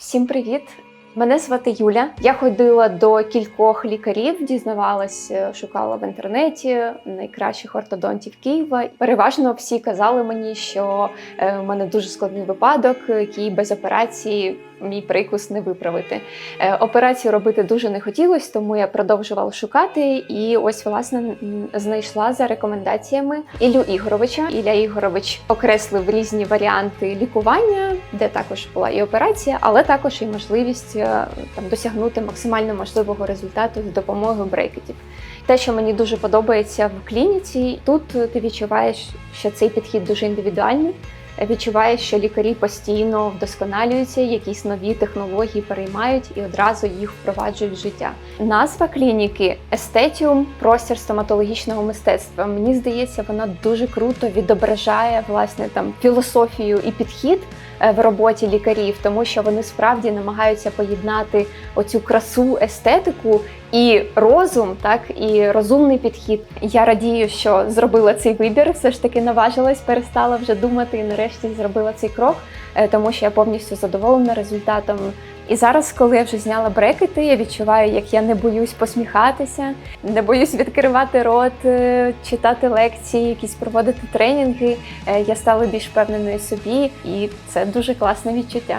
Всім привіт! Мене звати Юля. Я ходила до кількох лікарів, дізнавалася, шукала в інтернеті найкращих ортодонтів Києва. Переважно всі казали мені, що е, в мене дуже складний випадок, який без операції мій прикус не виправити. Е, Операцію робити дуже не хотілося, тому я продовжувала шукати. І ось власне знайшла за рекомендаціями Іллю Ігоровича. Ілля Ігорович окреслив різні варіанти лікування, де також була і операція, але також і можливість е, там досягнути максимально можливого результату з допомогою брекетів. Те, що мені дуже подобається в клініці, тут ти відчуваєш, що цей підхід дуже індивідуальний. Відчуваєш, що лікарі постійно вдосконалюються, якісь нові технології переймають і одразу їх впроваджують в життя. Назва клініки Естетіум простір стоматологічного мистецтва. Мені здається, вона дуже круто відображає власне там філософію і підхід е, в роботі лікарів, тому що вони справді намагаються поєднати оцю красу, естетику і розум, так і розумний підхід. Я радію, що зробила цей вибір. Все ж таки наважилась, перестала вже думати і нарешті зробила цей крок, е, тому що я повністю задоволена результатом. І зараз, коли я вже зняла брекети, я відчуваю, як я не боюсь посміхатися, не боюсь відкривати рот, е, читати лекції, якісь проводити тренінги. Е, Я стала більш впевненою собі, і це дуже класне відчуття.